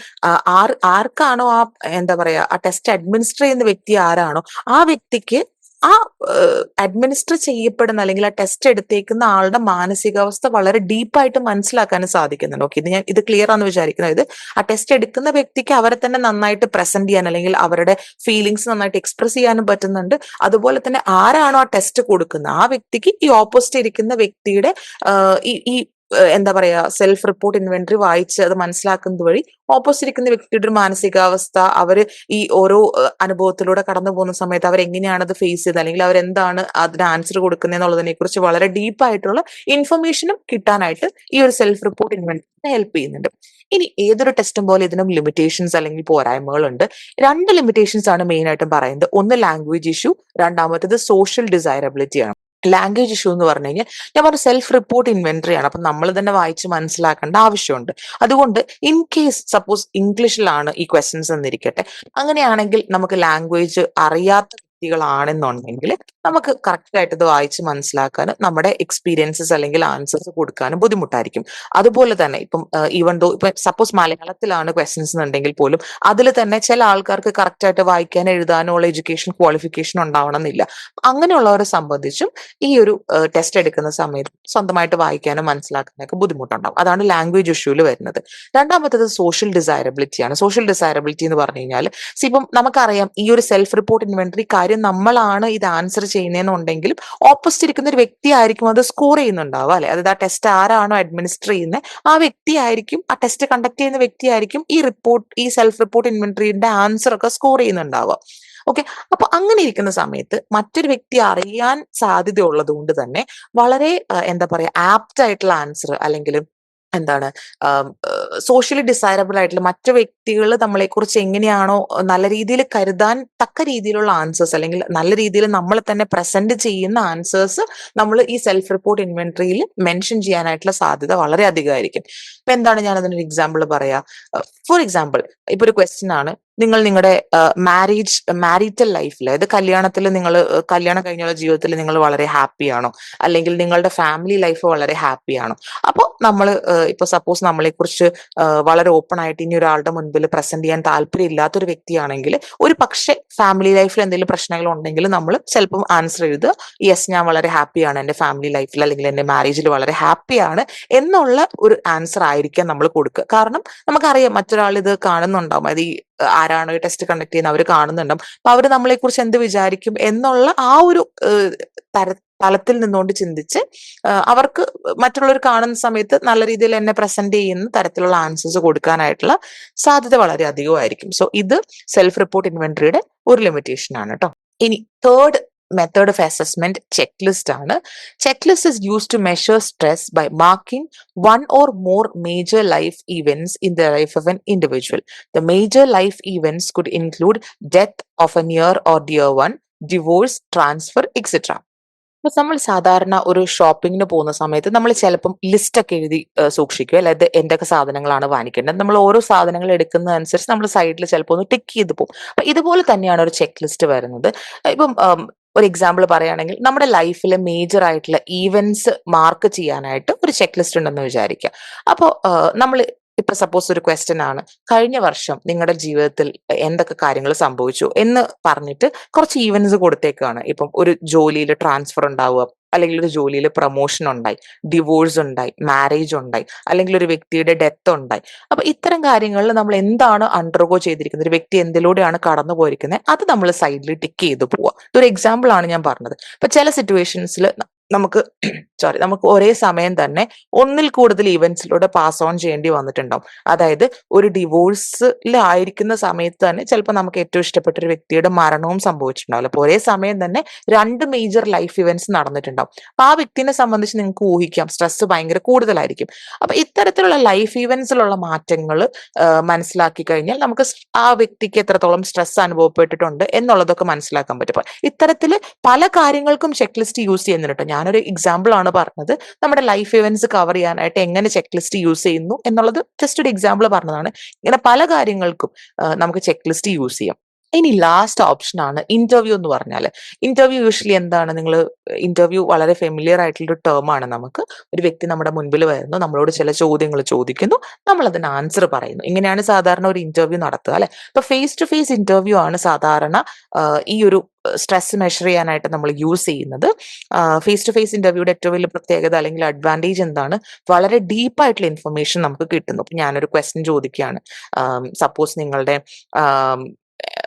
ആർ ആർക്കാണോ ആ എന്താ പറയാ ആ ടെസ്റ്റ് അഡ്മിനിസ്റ്റർ ചെയ്യുന്ന വ്യക്തി ആരാണോ ആ വ്യക്തിക്ക് ആ അഡ്മിനിസ്റ്റർ ചെയ്യപ്പെടുന്ന അല്ലെങ്കിൽ ആ ടെസ്റ്റ് എടുത്തേക്കുന്ന ആളുടെ മാനസികാവസ്ഥ വളരെ ഡീപ്പായിട്ട് മനസ്സിലാക്കാനും സാധിക്കുന്നുണ്ട്. ഓക്കെ ഇത് ഞാൻ ഇത് ക്ലിയർ ആണെന്ന് വിചാരിക്കുന്നത്. ഇത് ആ ടെസ്റ്റ് എടുക്കുന്ന വ്യക്തിക്ക് അവരെ തന്നെ നന്നായിട്ട് പ്രസന്റ് ചെയ്യാൻ അല്ലെങ്കിൽ അവരുടെ ഫീലിങ്സ് നന്നായിട്ട് എക്സ്പ്രസ് ചെയ്യാനും പറ്റുന്നുണ്ട്. അതുപോലെ തന്നെ ആരാണോ ആ ടെസ്റ്റ് കൊടുക്കുന്നത്? ആ വ്യക്തിക്ക് ഈ ഓപ്പോസിറ്റ് ഇരിക്കുന്ന വ്യക്തിയുടെ ഈ എന്താ പറയാ സെൽഫ് റിപ്പോർട്ട് ഇൻവെന്ററി വായിച്ച് അത് മനസ്സിലാക്കുന്നത് വഴി ഓപ്പോസിറ്റ് ഇരിക്കുന്ന വ്യക്തിയുടെ ഒരു മാനസികാവസ്ഥ അവർ ഈ ഓരോ അനുഭവത്തിലൂടെ കടന്നു പോകുന്ന സമയത്ത് അവർ എങ്ങനെയാണ് അത് ഫേസ് ചെയ്തത് അല്ലെങ്കിൽ അവർ എന്താണ് അതിന് ആൻസർ കൊടുക്കുന്നത് എന്നുള്ളതിനെ കുറിച്ച് വളരെ ഡീപ്പായിട്ടുള്ള ഇൻഫർമേഷനും കിട്ടാനായിട്ട് ഈ ഒരു സെൽഫ് റിപ്പോർട്ട് ഇൻവെന്ററി ഹെൽപ്പ് ചെയ്യുന്നുണ്ട്. ഇനി ഏതൊരു ടെസ്റ്റും പോലെ ഇതിനും ലിമിറ്റേഷൻസ് അല്ലെങ്കിൽ പോരായ്മകളുണ്ട്. രണ്ട് ലിമിറ്റേഷൻസ് ആണ് മെയിൻ ആയിട്ടും പറയുന്നത്. ഒന്ന് ലാംഗ്വേജ് ഇഷ്യൂ രണ്ടാമത്തേത് സോഷ്യൽ ഡിസൈറബിലിറ്റി ആണ്. ലാംഗ്വേജ് ഇഷ്യൂ എന്ന് പറഞ്ഞു കഴിഞ്ഞാൽ ഞാൻ പറഞ്ഞു സെൽഫ് റിപ്പോർട്ട് ഇൻവെന്ററിയാണ് അപ്പൊ നമ്മൾ തന്നെ വായിച്ച് മനസ്സിലാക്കേണ്ട ആവശ്യമുണ്ട്. അതുകൊണ്ട് ഇൻ കേസ് സപ്പോസ് ഇംഗ്ലീഷിലാണ് ഈ ക്വസ്റ്റ്യൻസ് എന്നിരിക്കട്ടെ അങ്ങനെയാണെങ്കിൽ നമുക്ക് ലാംഗ്വേജ് അറിയാത്ത വ്യക്തികളാണെന്നുണ്ടെങ്കിൽ നമുക്ക് കറക്റ്റ് ആയിട്ട് ഇത് വായിച്ച് മനസ്സിലാക്കാനും നമ്മുടെ എക്സ്പീരിയൻസസ് അല്ലെങ്കിൽ ആൻസേഴ്സ് കൊടുക്കാനും ബുദ്ധിമുട്ടായിരിക്കും. അതുപോലെ തന്നെ ഇപ്പം ഈവൻ ദോ ഇപ്പൊ സപ്പോസ് മലയാളത്തിലാണ് ക്വസ്റ്റ്യൻസ് എന്നുണ്ടെങ്കിൽ പോലും അതിൽ തന്നെ ചില ആൾക്കാർക്ക് കറക്റ്റായിട്ട് വായിക്കാൻ എഴുതാനോ ഉള്ള എഡ്യൂക്കേഷൻ ക്വാളിഫിക്കേഷൻ ഉണ്ടാവണം എന്നില്ല. അങ്ങനെയുള്ളവരെ സംബന്ധിച്ചും ഈ ഒരു ടെസ്റ്റ് എടുക്കുന്ന സമയത്ത് സ്വന്തമായിട്ട് വായിക്കാനും മനസ്സിലാക്കാനൊക്കെ ബുദ്ധിമുട്ടുണ്ടാവും. അതാണ് ലാംഗ്വേജ് ഇഷ്യൂൽ വരുന്നത്. രണ്ടാമത്തത് സോഷ്യൽ ഡിസൈറബിലിറ്റിയാണ് സോഷ്യൽ ഡിസൈറബിലിറ്റി എന്ന് പറഞ്ഞു കഴിഞ്ഞാൽ ഇപ്പം നമുക്കറിയാം ഈ ഒരു സെൽഫ് റിപ്പോർട്ട് ഇൻവെന്ററി കാര്യം നമ്മളാണ് ഇത് ആൻസർ ചെയ്യുന്നതെന്നുണ്ടെങ്കിലും ഓപ്പോസിറ്റ് ഇരിക്കുന്ന ഒരു വ്യക്തി ആയിരിക്കും അത് സ്കോർ ചെയ്യുന്നുണ്ടാവുക അല്ലെ? അതായത് ആ ടെസ്റ്റ് ആരാണോ അഡ്മിനിസ്റ്റർ ചെയ്യുന്നത് ആ വ്യക്തി ആയിരിക്കും ആ ടെസ്റ്റ് കണ്ടക്ട് ചെയ്യുന്ന വ്യക്തി ആയിരിക്കും ഈ റിപ്പോർട്ട് ഈ സെൽഫ് റിപ്പോർട്ട് ഇൻവെന്ററിയുടെ ആൻസർ ഒക്കെ സ്കോർ ചെയ്യുന്നുണ്ടാവുക. ഓക്കെ അപ്പൊ അങ്ങനെ ഇരിക്കുന്ന സമയത്ത് മറ്റൊരു വ്യക്തി അറിയാൻ സാധ്യത ഉള്ളത് കൊണ്ട് തന്നെ വളരെ എന്താ പറയാ ആപ്റ്റ് ആയിട്ടുള്ള ആൻസർ അല്ലെങ്കിൽ എന്താണ് സോഷ്യലി ഡിസൈറബിൾ ആയിട്ടുള്ള മറ്റു വ്യക്തികൾ നമ്മളെ കുറിച്ച് എങ്ങനെയാണോ നല്ല രീതിയിൽ കരുതാൻ തക്ക രീതിയിലുള്ള ആൻസേഴ്സ് അല്ലെങ്കിൽ നല്ല രീതിയിൽ നമ്മളെ തന്നെ പ്രസന്റ് ചെയ്യുന്ന ആൻസേഴ്സ് നമ്മൾ ഈ സെൽഫ് റിപ്പോർട്ട് ഇൻവെന്ററിയിൽ മെൻഷൻ ചെയ്യാനായിട്ടുള്ള സാധ്യത വളരെ അധികമായിരിക്കും. ഇപ്പൊ എന്താണ് ഞാൻ അതിനൊരു എക്സാമ്പിൾ പറയാ ഫോർ എക്സാമ്പിൾ ഇപ്പൊ ഒരു ക്വസ്റ്റ്യൻ ആണ്. നിങ്ങൾ നിങ്ങളുടെ മാരേജ് മാരിറ്റൽ ലൈഫിൽ അതായത് കല്യാണത്തിൽ നിങ്ങൾ കല്യാണം കഴിഞ്ഞുള്ള ജീവിതത്തിൽ നിങ്ങൾ വളരെ ഹാപ്പി ആണോ? അല്ലെങ്കിൽ നിങ്ങളുടെ ഫാമിലി ലൈഫ് വളരെ ഹാപ്പി ആണോ? അപ്പോൾ നമ്മൾ ഇപ്പൊ സപ്പോസ് നമ്മളെക്കുറിച്ച് വളരെ ഓപ്പൺ ആയിട്ട് ഇനി ഒരാളുടെ മുൻപിൽ പ്രസന്റ് ചെയ്യാൻ താല്പര്യം ഇല്ലാത്തൊരു വ്യക്തിയാണെങ്കിൽ ഒരു പക്ഷേ ഫാമിലി ലൈഫിൽ എന്തെങ്കിലും പ്രശ്നങ്ങൾ ഉണ്ടെങ്കിൽ നമ്മൾ ചിലപ്പം ആൻസർ എഴുതുക യെസ് ഞാൻ വളരെ ഹാപ്പിയാണ് എന്റെ ഫാമിലി ലൈഫിൽ അല്ലെങ്കിൽ എന്റെ മാരേജിൽ വളരെ ഹാപ്പിയാണ് എന്നുള്ള ഒരു ആൻസർ ആയിരിക്കാം നമ്മൾ കൊടുക്കുക. കാരണം നമുക്കറിയാം മറ്റൊരാൾ ഇത് കാണുന്നുണ്ടാവും. അത് ഈ ആരാണ് ഈ ടെസ്റ്റ് കണ്ടക്ട് ചെയ്യുന്നത് അവർ കാണുന്നുണ്ടാവും. അപ്പൊ അവർ നമ്മളെ കുറിച്ച് എന്ത് വിചാരിക്കും എന്നുള്ള ആ ഒരു തര തലത്തിൽ നിന്നുകൊണ്ട് ചിന്തിച്ച് അവർക്ക് മറ്റുള്ളവർ കാണുന്ന സമയത്ത് നല്ല രീതിയിൽ എന്നെ പ്രസന്റ് ചെയ്യുന്ന തരത്തിലുള്ള ആൻസേഴ്സ് കൊടുക്കാനായിട്ടുള്ള സാധ്യത വളരെ അധികമായിരിക്കും. സോ ഇത് സെൽഫ് റിപ്പോർട്ട് ഇൻവെന്ററിയുടെ ഒരു ലിമിറ്റേഷൻ ആണ് കേട്ടോ ഇനി third method of assessment check list ആണ്. Check list is use to measure stress by marking one or more major life events in the life of an individual the major life events could include death of a near or dear one divorce transfer etcetera അപ്പൊ നമ്മൾ സാധാരണ ഒരു ഷോപ്പിങ്ങിന് പോകുന്ന സമയത്ത് നമ്മൾ ചിലപ്പം ലിസ്റ്റൊക്കെ എഴുതി സൂക്ഷിക്കുക. അല്ലെങ്കിൽ എന്തൊക്കെ സാധനങ്ങളാണ് വാങ്ങിക്കേണ്ടത്. നമ്മൾ ഓരോ സാധനങ്ങൾ എടുക്കുന്ന അനുസരിച്ച് നമ്മൾ സൈഡിൽ ചിലപ്പോൾ ഒന്ന് ടിക്ക് ചെയ്ത് പോകും. അപ്പൊ ഇതുപോലെ തന്നെയാണ് ഒരു ചെക്ക് ലിസ്റ്റ് വരുന്നത്. ഇപ്പം ഒരു എക്സാമ്പിൾ പറയുകയാണെങ്കിൽ നമ്മുടെ ലൈഫിലെ മേജർ ആയിട്ടുള്ള ഈവൻസ് മാർക്ക് ചെയ്യാനായിട്ട് ഒരു ചെക്ക് ലിസ്റ്റ് ഉണ്ടെന്ന് വിചാരിക്കുക. അപ്പോൾ നമ്മൾ ഇപ്പൊ സപ്പോസ് ഒരു ക്വസ്റ്റ്യൻ ആണ്. കഴിഞ്ഞ വർഷം നിങ്ങളുടെ ജീവിതത്തിൽ എന്തൊക്കെ കാര്യങ്ങൾ സംഭവിച്ചു എന്ന് പറഞ്ഞിട്ട് കുറച്ച് ഈവൻസ് കൊടുത്തേക്കാണ്. ഇപ്പം ഒരു ജോലിയിൽ ട്രാൻസ്ഫർ ഉണ്ടാവുക അല്ലെങ്കിൽ ഒരു ജോലിയിൽ പ്രൊമോഷൻ ഉണ്ടായി ഡിവോഴ്സ് ഉണ്ടായി മാരേജ് ഉണ്ടായി അല്ലെങ്കിൽ ഒരു വ്യക്തിയുടെ ഡെത്ത് ഉണ്ടായി. അപ്പൊ ഇത്തരം കാര്യങ്ങളിൽ നമ്മൾ എന്താണ് അണ്ടർഗോ ചെയ്തിരിക്കുന്നത്? ഒരു വ്യക്തി എന്തിലൂടെയാണ് കടന്നു പോയിരിക്കുന്നത്? അത് നമ്മൾ സൈഡിൽ ടിക്ക് ചെയ്ത് പോവുക ഇതൊരു എക്സാമ്പിൾ ആണ് ഞാൻ പറഞ്ഞത്. ഇപ്പൊ ചില സിറ്റുവേഷൻസിൽ നമുക്ക് സോറി നമുക്ക് ഒരേ സമയം തന്നെ ഒന്നിൽ കൂടുതൽ ഇവന്റ്സിലൂടെ പാസ് ഓൺ ചെയ്യേണ്ടി വന്നിട്ടുണ്ടാവും. അതായത് ഒരു ഡിവോഴ്സിലായിരിക്കുന്ന സമയത്ത് തന്നെ ചിലപ്പോൾ നമുക്ക് ഏറ്റവും ഇഷ്ടപ്പെട്ട ഒരു വ്യക്തിയുടെ മരണവും സംഭവിച്ചിട്ടുണ്ടാവില്ല. അപ്പോൾ ഒരേ സമയം തന്നെ രണ്ട് മേജർ ലൈഫ് ഇവന്റ്സ് നടന്നിട്ടുണ്ടാവും. അപ്പൊ ആ വ്യക്തിനെ സംബന്ധിച്ച് നിങ്ങൾക്ക് ഊഹിക്കാം. സ്ട്രെസ് ഭയങ്കര കൂടുതലായിരിക്കും. അപ്പൊ ഇത്തരത്തിലുള്ള ലൈഫ് ഇവന്റ്സിലുള്ള മാറ്റങ്ങൾ മനസ്സിലാക്കി കഴിഞ്ഞാൽ നമുക്ക് ആ വ്യക്തിക്ക് എത്രത്തോളം സ്ട്രെസ് അനുഭവപ്പെട്ടിട്ടുണ്ട് എന്നുള്ളതൊക്കെ മനസ്സിലാക്കാൻ പറ്റും. ഇത്തരത്തിൽ പല കാര്യങ്ങൾക്കും ചെക്ക് ലിസ്റ്റ് യൂസ് ചെയ്യുന്നുണ്ട് ഞാനൊരു എക്സാമ്പിൾ ആണ് പറഞ്ഞത്. നമ്മുടെ ലൈഫ് ഇവന്റ്സ് കവർ ചെയ്യാനായിട്ട് എങ്ങനെ ചെക്ക് ലിസ്റ്റ് യൂസ് ചെയ്യുന്നു എന്നുള്ളത് ജസ്റ്റ് ഒരു എക്സാമ്പിൾ പറഞ്ഞതാണ്. ഇങ്ങനെ പല കാര്യങ്ങൾക്കും നമുക്ക് ചെക്ക് ലിസ്റ്റ് യൂസ് ചെയ്യാം. ഇനി ലാസ്റ്റ് ഓപ്ഷൻ ആണ് ഇന്റർവ്യൂ എന്ന് പറഞ്ഞാൽ. ഇന്റർവ്യൂ യൂഷ്വലി എന്താണ്? നിങ്ങൾ ഇന്റർവ്യൂ വളരെ ഫെമിലിയർ ആയിട്ടുള്ള ഒരു ടേം ആണ് നമുക്ക്. ഒരു വ്യക്തി നമ്മുടെ മുൻപിൽ വരുന്നു നമ്മളോട് ചില ചോദ്യങ്ങൾ ചോദിക്കുന്നു നമ്മൾ അതിന് ആൻസർ പറയുന്നു. ഇങ്ങനെയാണ് സാധാരണ ഒരു ഇന്റർവ്യൂ നടത്തുക അല്ലെ? അപ്പൊ ഫേസ് ടു ഫേസ് ഇന്റർവ്യൂ ആണ് സാധാരണ ഈ ഒരു സ്ട്രെസ് മെഷർ ചെയ്യാനായിട്ട് നമ്മൾ യൂസ് ചെയ്യുന്നത്. ഫേസ് ടു ഫേസ് ഇന്റർവ്യൂയുടെ ഏറ്റവും വലിയ പ്രത്യേകത അല്ലെങ്കിൽ അഡ്വാന്റേജ് എന്താണ്? വളരെ ഡീപ്പായിട്ടുള്ള ഇൻഫർമേഷൻ നമുക്ക് കിട്ടുന്നു. ഞാനൊരു ക്വസ്റ്റ്യൻ ചോദിക്കുകയാണ്. സപ്പോസ് നിങ്ങളുടെ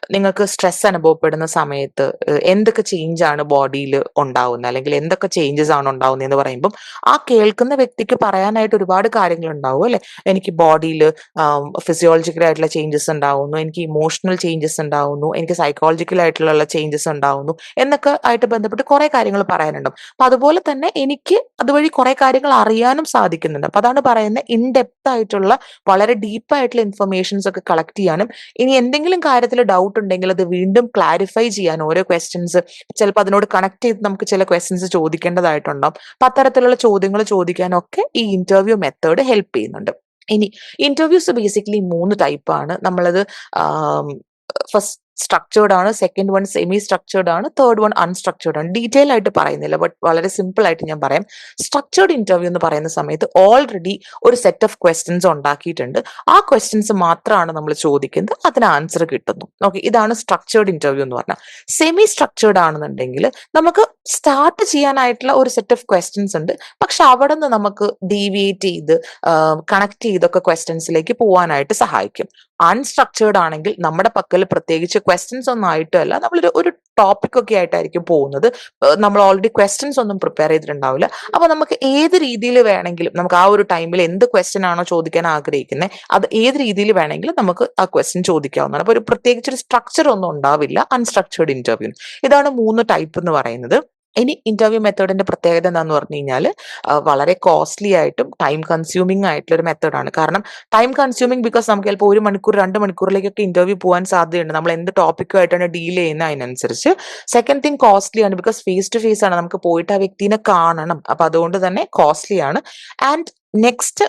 നിങ്ങൾക്ക് സ്ട്രെസ് അനുഭവപ്പെടുന്ന സമയത്ത് എന്തൊക്കെ ചേഞ്ച് ആണ് ബോഡിയിൽ ഉണ്ടാവുന്നത് അല്ലെങ്കിൽ എന്തൊക്കെ ചേഞ്ചസ് ആണ് ഉണ്ടാവുന്നത് എന്ന് പറയുമ്പോൾ ആ കേൾക്കുന്ന വ്യക്തിക്ക് പറയാനായിട്ട് ഒരുപാട് കാര്യങ്ങൾ ഉണ്ടാവും അല്ലെ? എനിക്ക് ബോഡിയിൽ ഫിസിയോളജിക്കൽ ആയിട്ടുള്ള ചേഞ്ചസ് ഉണ്ടാവുന്നു എനിക്ക് ഇമോഷണൽ ചേഞ്ചസ് ഉണ്ടാവുന്നു എനിക്ക് സൈക്കോളജിക്കൽ ആയിട്ടുള്ള ചേഞ്ചസ് ഉണ്ടാവുന്നു എന്നൊക്കെ ആയിട്ട് ബന്ധപ്പെട്ട് കുറെ കാര്യങ്ങൾ പറയാനുണ്ടാവും. അപ്പൊ അതുപോലെ തന്നെ എനിക്ക് അതുവഴി കുറെ കാര്യങ്ങൾ അറിയാനും സാധിക്കുന്നുണ്ട്. അപ്പൊ അതാണ് പറയുന്നത് ഇൻ ഡെപ്ത് ആയിട്ടുള്ള വളരെ ഡീപ്പ് ആയിട്ടുള്ള ഇൻഫർമേഷൻസ് ഒക്കെ കളക്ട് ചെയ്യാനും ഇനി എന്തെങ്കിലും കാര്യത്തിൽ ഡൗട്ട് ഉണ്ടെങ്കിൽ അത് വീണ്ടും ക്ലാരിഫൈ ചെയ്യാൻ ഓരോ ക്വസ്റ്റ്യൻസ് ചിലപ്പോൾ അതിനോട് കണക്ട് ചെയ്ത് നമുക്ക് ചില ക്വസ്റ്റ്യൻസ് ചോദിക്കേണ്ടതായിട്ടുണ്ടാവും. അപ്പൊ അത്തരത്തിലുള്ള ചോദ്യങ്ങൾ ചോദിക്കാനൊക്കെ ഈ ഇന്റർവ്യൂ മെത്തേഡ് ഹെൽപ്പ് ചെയ്യുന്നുണ്ട്. ഇനി ഇന്റർവ്യൂസ് ബേസിക്കലി മൂന്ന് ടൈപ്പാണ് നമ്മളത് ഫസ്റ്റ് സ്ട്രക്ചേർഡ് ആണ് സെക്കൻഡ് വൺ സെമി സ്ട്രക്ചേർഡ് ആണ് തേർഡ് വൺ അൺസ്ട്രക്ചേർഡ് ആണ്. ഡീറ്റെയിൽ ആയിട്ട് പറയുന്നില്ല ബട്ട് വളരെ സിമ്പിൾ ആയിട്ട് ഞാൻ പറയാം. സ്ട്രക്ചേർഡ് ഇന്റർവ്യൂ എന്ന് പറയുന്ന സമയത്ത് ഓൾറെഡി ഒരു സെറ്റ് ഓഫ് ക്വസ്റ്റ്യൻസ് ഉണ്ടാക്കിയിട്ടുണ്ട്. ആ ക്വസ്റ്റ്യൻസ് മാത്രമാണ് നമ്മൾ ചോദിക്കുന്നത് അതിന് ആൻസർ കിട്ടുന്നു. ഓക്കെ ഇതാണ് സ്ട്രക്ചേർഡ് ഇന്റർവ്യൂ എന്ന് പറഞ്ഞാൽ. സെമി സ്ട്രക്ചേർഡ് ആണെന്നുണ്ടെങ്കിൽ നമുക്ക് സ്റ്റാർട്ട് ചെയ്യാനായിട്ടുള്ള ഒരു സെറ്റ് ഓഫ് ക്വസ്റ്റ്യൻസ് ഉണ്ട്. പക്ഷെ അവിടെ നിന്ന് നമുക്ക് ഡീവിയേറ്റ് ചെയ്ത് കണക്ട് ചെയ്തൊക്കെ ക്വസ്റ്റ്യൻസിലേക്ക് പോകാനായിട്ട് സഹായിക്കും. അൺസ്ട്രക്ചേർഡ് ആണെങ്കിൽ നമ്മുടെ പക്കൽ പ്രത്യേകിച്ച് ക്വസ്റ്റ്യൻസ് ഒന്നും ആയിട്ടല്ല നമ്മളൊരു ഒരു ടോപ്പിക് ഒക്കെ ആയിട്ടായിരിക്കും പോകുന്നത്. നമ്മൾ ഓൾറെഡി ക്വസ്റ്റ്യൻസ് ഒന്നും പ്രിപ്പയർ ചെയ്തിട്ടുണ്ടാവില്ല. അപ്പൊ നമുക്ക് ഏത് രീതിയിൽ വേണമെങ്കിലും നമുക്ക് ആ ഒരു ടൈമിൽ എന്ത് ക്വസ്റ്റ്യൻ ആണോ ചോദിക്കാൻ ആഗ്രഹിക്കുന്നത് അത് ഏത് രീതിയിൽ വേണമെങ്കിലും നമുക്ക് ആ ക്വസ്റ്റ്യൻ ചോദിക്കാവുന്നതാണ്. അപ്പൊ ഒരു പ്രത്യേകിച്ച് ഒരു സ്ട്രക്ചർ ഒന്നും ഉണ്ടാവില്ല അൺസ്ട്രക്ചേർഡ് ഇന്റർവ്യൂ ഇതാണ് മൂന്ന് ടൈപ്പ് എന്ന് പറയുന്നത്. ഇനി ഇന്റർവ്യൂ മെത്തേഡിന്റെ പ്രത്യേകത എന്താന്ന് പറഞ്ഞു കഴിഞ്ഞാൽ വളരെ കോസ്റ്റ്ലി ആയിട്ടും ടൈം കൺസ്യൂമിംഗ് ആയിട്ടുള്ള ഒരു മെത്തേഡാണ് കാരണം ടൈം കൺസ്യൂമിംഗ് ബിക്കോസ് നമുക്ക് ചിലപ്പോൾ ഒരു മണിക്കൂർ രണ്ട് മണിക്കൂറിലേക്കൊക്കെ ഇന്റർവ്യൂ പോകാൻ സാധ്യതയുണ്ട്. നമ്മൾ എന്ത് ടോപ്പിക്കുമായിട്ടാണ് ഡീൽ ചെയ്യുന്നത് അതിനനുസരിച്ച്. സെക്കൻഡ് തിങ് കോസ്റ്റ്ലി ആണ് ബിക്കോസ് ഫേസ് ടു ഫേസ് ആണ് നമുക്ക് പോയിട്ട് ആ വ്യക്തിനെ കാണണം. അപ്പൊ അതുകൊണ്ട് തന്നെ കോസ്റ്റ്ലി ആണ്. ആൻഡ് നെക്സ്റ്റ്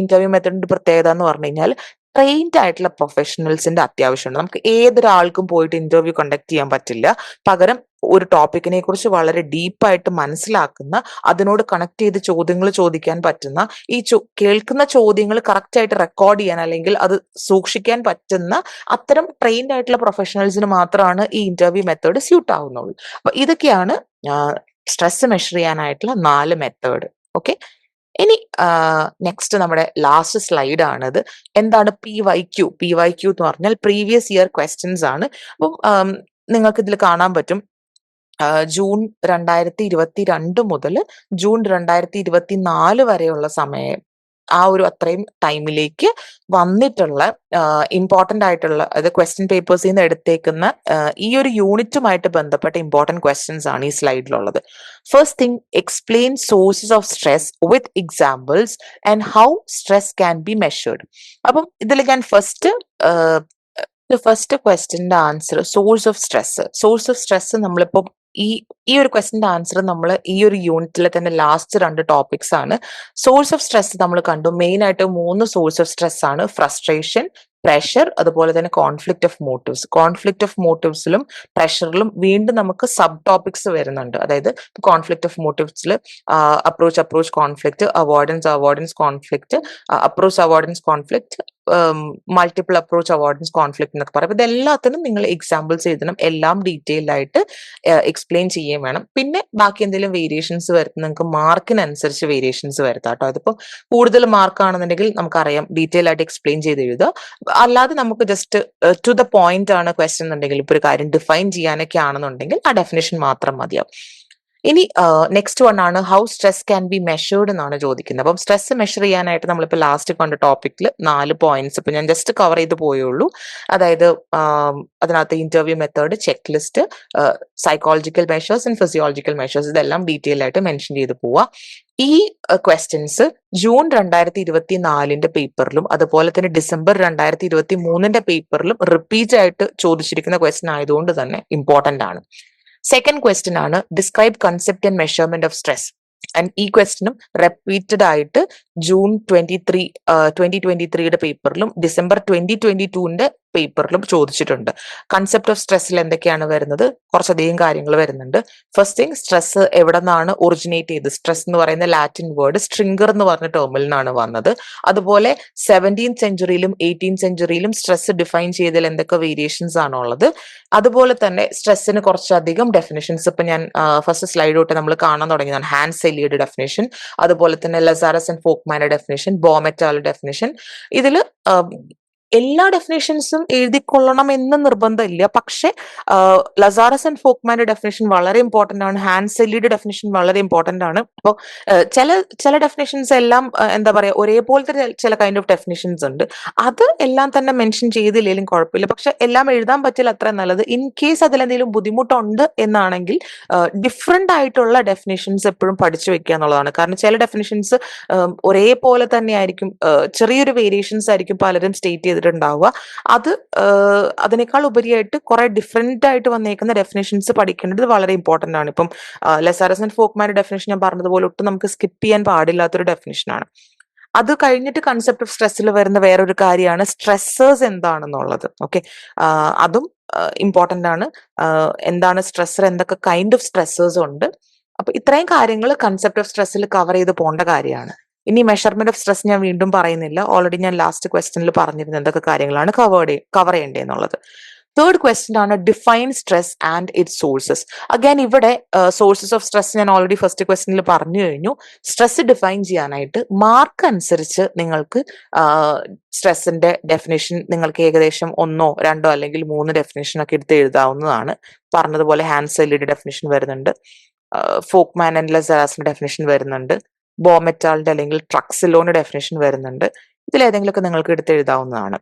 ഇന്റർവ്യൂ മെത്തേഡിന്റെ പ്രത്യേകത എന്ന് പറഞ്ഞു കഴിഞ്ഞാൽ ട്രെയിൻഡ് ആയിട്ടുള്ള പ്രൊഫഷണൽസിന്റെ അത്യാവശ്യമുണ്ട്. നമുക്ക് ഏതൊരാൾക്കും പോയിട്ട് ഇന്റർവ്യൂ കണ്ടക്ട് ചെയ്യാൻ പറ്റില്ല. പകരം ഒരു ടോപ്പിക്കിനെ കുറിച്ച് വളരെ ഡീപ്പായിട്ട് മനസ്സിലാക്കുന്ന അതിനോട് കണക്ട് ചെയ്ത് ചോദ്യങ്ങൾ ചോദിക്കാൻ പറ്റുന്ന ഈ കേൾക്കുന്ന ചോദ്യങ്ങൾ കറക്റ്റ് ആയിട്ട് റെക്കോർഡ് ചെയ്യാൻ അല്ലെങ്കിൽ അത് സൂക്ഷിക്കാൻ പറ്റുന്ന അത്തരം ട്രെയിൻഡ് ആയിട്ടുള്ള പ്രൊഫഷണൽസിന് മാത്രമാണ് ഈ ഇന്റർവ്യൂ മെത്തേഡ് സ്യൂട്ട് ആവുന്നുള്ളൂ. അപ്പൊ ഇതൊക്കെയാണ് സ്ട്രെസ് മെഷർ ചെയ്യാനായിട്ടുള്ള നാല് മെത്തേഡ് ഓക്കെ ഇനി നെക്സ്റ്റ് നമ്മുടെ ലാസ്റ്റ് സ്ലൈഡ് ആണിത്. എന്താണ് P Y Q P Y Q എന്ന് പറഞ്ഞാൽ പ്രീവിയസ് ഇയർ ക്വസ്റ്റ്യൻസ് ആണ്. അപ്പം നിങ്ങൾക്ക് ഇതിൽ കാണാൻ പറ്റും. ജൂൺ രണ്ടായിരത്തി ഇരുപത്തി രണ്ട് മുതൽ ജൂൺ രണ്ടായിരത്തി ഇരുപത്തി നാല് വരെയുള്ള സമയം ആ ഒരു അത്രയും ടൈമിലേക്ക് വന്നിട്ടുള്ള ഇമ്പോർട്ടന്റ് ആയിട്ടുള്ള അത് ക്വസ്റ്റ്യൻ പേപ്പേഴ്സിൽ നിന്ന് എടുത്തേക്കുന്ന ഈ ഒരു യൂണിറ്റുമായിട്ട് ബന്ധപ്പെട്ട ഇമ്പോർട്ടന്റ് ക്വസ്റ്റ്യൻസ് ആണ് ഈ സ്ലൈഡിലുള്ളത്. First thing explain sources of stress with examples and how stress can be measured അപ്പം ഇതിൽ ഞാൻ first first ക്വസ്റ്റ്യന്റെ answer source of stress source of stress നമ്മളിപ്പോൾ ഈ ഈ ഒരു ക്വസ്റ്റിന്റെ ആൻസർ നമ്മൾ ഈ ഒരു യൂണിറ്റിലെ തന്നെ ലാസ്റ്റ് രണ്ട് ടോപ്പിക്സ് ആണ്. സോഴ്സ് ഓഫ് സ്ട്രെസ് നമ്മൾ കണ്ടു. മെയിൻ ആയിട്ട് മൂന്ന് സോഴ്സ് ഓഫ് സ്ട്രെസ് ആണ്. ഫ്രസ്ട്രേഷൻ പ്രഷർ അതുപോലെ തന്നെ conflict of motives conflict of മോട്ടീവ്സിലും പ്രഷറിലും വീണ്ടും നമുക്ക് സബ് ടോപ്പിക്സ് വരുന്നുണ്ട്. അതായത് conflict of മോട്ടീവ്സിൽ approach approach conflict avoidance avoidance conflict approach avoidance conflict multiple approach avoidance conflict എന്നൊക്കെ പറയും. ഇതെല്ലാത്തിനും നിങ്ങൾ എക്സാമ്പിൾസ് എഴുതണം. എല്ലാം ഡീറ്റെയിൽ ആയിട്ട് എക്സ്പ്ലെയിൻ ചെയ്യുകയും വേണം. പിന്നെ ബാക്കി എന്തെങ്കിലും വേരിയേഷൻസ് വരുത്തും നിങ്ങൾക്ക് മാർക്കിനനുസരിച്ച് വേരിയേഷൻസ് വരുത്താം കേട്ടോ. അതിപ്പോൾ കൂടുതൽ മാർക്ക് ആണെന്നുണ്ടെങ്കിൽ നമുക്കറിയാം. ഡീറ്റെയിൽ ആയിട്ട് എക്സ്പ്ലെയിൻ ചെയ്ത് എഴുതുക. അല്ലാതെ നമുക്ക് ജസ്റ്റ് ടു ദ പോയിന്റ് ആണ് ക്വസ്റ്റ്യൻ എന്നുണ്ടെങ്കിൽ ഇപ്പൊ ഒരു കാര്യം ഡിഫൈൻ ചെയ്യാനൊക്കെ ആണെന്നുണ്ടെങ്കിൽ ആ ഡെഫിനേഷൻ മാത്രം മതിയാവും. ഇനി നെക്സ്റ്റ് വൺ ആണ് how stress can be measured എന്നാണ് ചോദിക്കുന്നത്. അപ്പം സ്ട്രെസ് മെഷർ ചെയ്യാനായിട്ട് നമ്മളിപ്പോൾ ലാസ്റ്റ് കണ്ട ടോപ്പിക്കിൽ നാല് പോയിന്റ്സ് ഇപ്പം ഞാൻ ജസ്റ്റ് കവർ ചെയ്ത് പോയുള്ളൂ. അതായത് അതിനകത്ത് interview method check list psychological measures and physiological measures ഇതെല്ലാം ഡീറ്റെയിൽ ആയിട്ട് മെൻഷൻ ചെയ്ത് പോവാ. ഈ ക്വസ്റ്റ്യൻസ് ജൂൺ രണ്ടായിരത്തി ഇരുപത്തി നാലിന്റെ പേപ്പറിലും അതുപോലെ തന്നെ ഡിസംബർ രണ്ടായിരത്തി ഇരുപത്തി മൂന്നിന്റെ പേപ്പറിലും റിപ്പീറ്റ് ആയിട്ട് ചോദിച്ചിരിക്കുന്ന ക്വസ്റ്റ്യൻ ആയതുകൊണ്ട് തന്നെ ഇമ്പോർട്ടന്റ് ആണ്. സെക്കൻഡ് ക്വസ്റ്റ്യൻ ആണ് describe concept and measurement of stress and ഈ ക്വസ്റ്റിനും റെപ്പീറ്റഡ് ആയിട്ട് June twenty three twenty twenty ത്രീയുടെ പേപ്പറിലും ഡിസംബർ ട്വന്റി ട്വന്റി ടുവിന്റെ പേപ്പറിലും ചോദിച്ചിട്ടുണ്ട്. കൺസെപ്റ്റ് ഓഫ് സ്ട്രെസ്സിൽ എന്തൊക്കെയാണ് വരുന്നത്? കുറച്ചധികം കാര്യങ്ങൾ വരുന്നുണ്ട്. ഫസ്റ്റ് തിങ് സ്ട്രെസ് എവിടെ നിന്നാണ് ഒറിജിനേറ്റ് ചെയ്ത് സ്ട്രെസ് എന്ന് പറയുന്ന ലാറ്റിൻ വേർഡ് സ്ട്രിങ്കർ എന്ന് പറഞ്ഞ ടേമിൽ നിന്നാണ് വന്നത്. അതുപോലെ സെവന്റീൻ സെഞ്ചുറിയിലും എയ്റ്റീൻ സെഞ്ചുറിയിലും സ്ട്രെസ് ഡിഫൈൻ ചെയ്തതിൽ എന്തൊക്കെ വേരിയേഷൻസ് ആണോ ഉള്ളത് അതുപോലെ തന്നെ സ്ട്രെസ്സിന് കുറച്ചധികം ഡെഫിനേഷൻസ് ഇപ്പൊ ഞാൻ ഫസ്റ്റ് സ്ലൈഡ് തൊട്ട് നമ്മൾ കാണാൻ തുടങ്ങിയതാണ്. ഹാൻഡ് സെലിയുടെ ഡെഫിനേഷൻ അതുപോലെ തന്നെ ലസാറസ് ആൻഡ് ഫോക്മാന്റെ ഡെഫിനേഷൻ ബോമെറ്റാൽ ഡെഫിനേഷൻ ഇതിൽ എല്ലാ ഡെഫിനേഷൻസും എഴുതിക്കൊള്ളണം എന്ന് നിർബന്ധമില്ല. പക്ഷെ ലസാറസ് ആൻഡ് ഫോക്മാന്റെ ഡെഫിനേഷൻ വളരെ ഇമ്പോർട്ടന്റ് ആണ്. ഹാൻഡ് സെല്ലിയുടെ ഡെഫിനേഷൻ വളരെ ഇമ്പോർട്ടന്റ് ആണ്. അപ്പോൾ ചില ചില ഡെഫിനേഷൻസ് എല്ലാം എന്താ പറയാ ഒരേപോലത്തെ ചില കൈൻഡ് ഓഫ് ഡെഫിനേഷൻസ് ഉണ്ട്. അത് എല്ലാം തന്നെ മെൻഷൻ ചെയ്തില്ലെങ്കിലും കുഴപ്പമില്ല. പക്ഷെ എല്ലാം എഴുതാൻ പറ്റില്ല അത്ര നല്ലത്. ഇൻ കേസ് അതിലെന്തെങ്കിലും ബുദ്ധിമുട്ടുണ്ട് എന്നാണെങ്കിൽ ഡിഫറെന്റ് ആയിട്ടുള്ള ഡെഫിനേഷൻസ് എപ്പോഴും പഠിച്ചു വെക്കുക എന്നുള്ളതാണ്. കാരണം ചില ഡെഫിനേഷൻസ് ഒരേപോലെ തന്നെ ആയിരിക്കും ചെറിയൊരു വേരിയേഷൻസ് ആയിരിക്കും പലരും സ്റ്റേറ്റ് ചെയ്ത് ചെയ്തിട്ടുണ്ടാവുക. അത് അതിനേക്കാൾ ഉപരിയായിട്ട് കുറെ ഡിഫറെന്റ് ആയിട്ട് വന്നേക്കുന്ന ഡെഫിനേഷൻസ് പഠിക്കേണ്ടത് വളരെ ഇമ്പോർട്ടന്റ് ആണ്. ഇപ്പം ലെസാരസ് ആൻഡ് ഫോക്മാന്റെ ഡെഫിനേഷൻ ഞാൻ പറഞ്ഞതുപോലെ ഒട്ടും നമുക്ക് സ്കിപ്പ് ചെയ്യാൻ പാടില്ലാത്തൊരു ഡെഫിനേഷനാണ് അത് കഴിഞ്ഞിട്ട് കൺസെപ്റ്റ് ഓഫ് സ്ട്രെസ്സിൽ വരുന്ന വേറൊരു കാര്യമാണ് സ്ട്രെസ്സേഴ്സ് എന്താണെന്നുള്ളത്. ഓക്കെ അതും ഇമ്പോർട്ടന്റ് ആണ്. എന്താണ് സ്ട്രെസ്സർ എന്തൊക്കെ കൈൻഡ് ഓഫ് സ്ട്രെസ്സേഴ്സ് ഉണ്ട്. അപ്പൊ ഇത്രയും കാര്യങ്ങൾ കൺസെപ്റ്റ് ഓഫ് സ്ട്രെസ്സിൽ കവർ ചെയ്ത് പോകേണ്ട കാര്യമാണ്. ഇനി മെഷർമെന്റ് ഓഫ് സ്ട്രെസ് ഞാൻ വീണ്ടും പറയുന്നില്ല. ഓൾറെഡി ഞാൻ ലാസ്റ്റ് ക്വസ്റ്റനിൽ പറഞ്ഞിരുന്ന എന്തൊക്കെ കാര്യങ്ങളാണ് കവർ കവർ ചെയ്യേണ്ടതെന്നുള്ളത് തേർഡ് ക്വസ്റ്റ്യൻ ആണ് define stress and it sources again ഇവിടെ സോഴ്സസ് ഓഫ് സ്ട്രെസ് ഞാൻ ഓൾറെഡി ഫസ്റ്റ് ക്വസ്റ്റ്യനിൽ പറഞ്ഞു കഴിഞ്ഞു. സ്ട്രെസ് ഡിഫൈൻ ചെയ്യാനായിട്ട് മാർക്ക് അനുസരിച്ച് നിങ്ങൾക്ക് സ്ട്രെസ്സിന്റെ ഡെഫിനേഷൻ നിങ്ങൾക്ക് ഏകദേശം ഒന്നോ രണ്ടോ അല്ലെങ്കിൽ മൂന്ന് ഡെഫിനേഷൻ ഒക്കെ എടുത്ത് എഴുതാവുന്നതാണ്. പറഞ്ഞതുപോലെ ഹാൻഡ് സെല്ലിയുടെ ഡെഫിനേഷൻ വരുന്നുണ്ട്. ഫോക്മാൻ ആൻഡ് ലസാസിന്റെ ഡെഫിനേഷൻ വരുന്നുണ്ട്. ബോമെറ്റാളിന്റെ അല്ലെങ്കിൽ ട്രക്സിലോന്റെ ഡെഫിനേഷൻ വരുന്നുണ്ട്. ഇതിലേതെങ്കിലുമൊക്കെ നിങ്ങൾക്ക് എടുത്ത് എഴുതാവുന്നതാണ്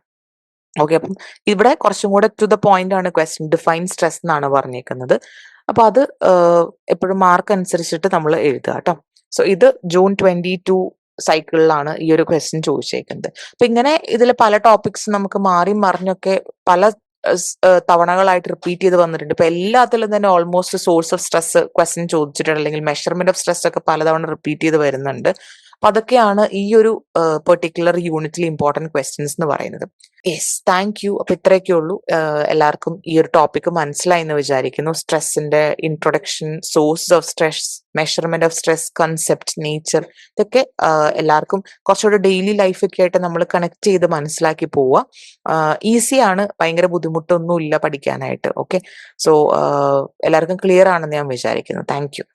ഓക്കെ അപ്പം ഇവിടെ കുറച്ചും കൂടെ ടു ദ പോയിന്റ് ആണ് ക്വസ്റ്റ്യൻ ഡിഫൈൻ സ്ട്രെസ് എന്നാണ് പറഞ്ഞേക്കുന്നത്. അപ്പൊ അത് എപ്പോഴും മാർക്ക് അനുസരിച്ചിട്ട് നമ്മൾ എഴുതുക കേട്ടോ. സോ ഇത് ജൂൺ ട്വന്റി ടു സൈക്കിളിലാണ് ഈ ഒരു ക്വസ്റ്റ്യൻ ചോദിച്ചേക്കുന്നത്. അപ്പൊ ഇങ്ങനെ ഇതിൽ പല ടോപ്പിക്സ് നമുക്ക് മാറി മറിഞ്ഞൊക്കെ പല തവണകളായിട്ട് റിപ്പീറ്റ് ചെയ്ത് വന്നിട്ടുണ്ട്. ഇപ്പൊ എല്ലാത്തിലും തന്നെ almost source of stress question ചോദിച്ചിട്ടുണ്ട്. അല്ലെങ്കിൽ മെഷർമെന്റ് ഓഫ് സ്ട്രെസ് ഒക്കെ പലതവണ റിപ്പീറ്റ് ചെയ്ത് വരുന്നുണ്ട്. അപ്പൊ അതൊക്കെയാണ് ഈ ഒരു പെർട്ടിക്കുലർ യൂണിറ്റിൽ ഇമ്പോർട്ടന്റ് ക്വസ്റ്റ്യൻസ് എന്ന് പറയുന്നത്. യെസ് താങ്ക് യു അപ്പൊ ഇത്രയൊക്കെ ഉള്ളൂ. എല്ലാവർക്കും ഈ ഒരു ടോപ്പിക് മനസ്സിലായി എന്ന് വിചാരിക്കുന്നു. സ്ട്രെസ്സിന്റെ introduction sources of stress measurement of stress concept nature ഇതൊക്കെ എല്ലാവർക്കും കുറച്ചുകൂടെ ഡെയിലി ലൈഫൊക്കെ ആയിട്ട് നമ്മൾ കണക്ട് ചെയ്ത് മനസ്സിലാക്കി പോവുക ഈസിയാണ് ഭയങ്കര ബുദ്ധിമുട്ടൊന്നും ഇല്ല പഠിക്കാനായിട്ട് ഓക്കെ സോ എല്ലാവർക്കും ക്ലിയർ ആണെന്ന് ഞാൻ വിചാരിക്കുന്നു. Thank you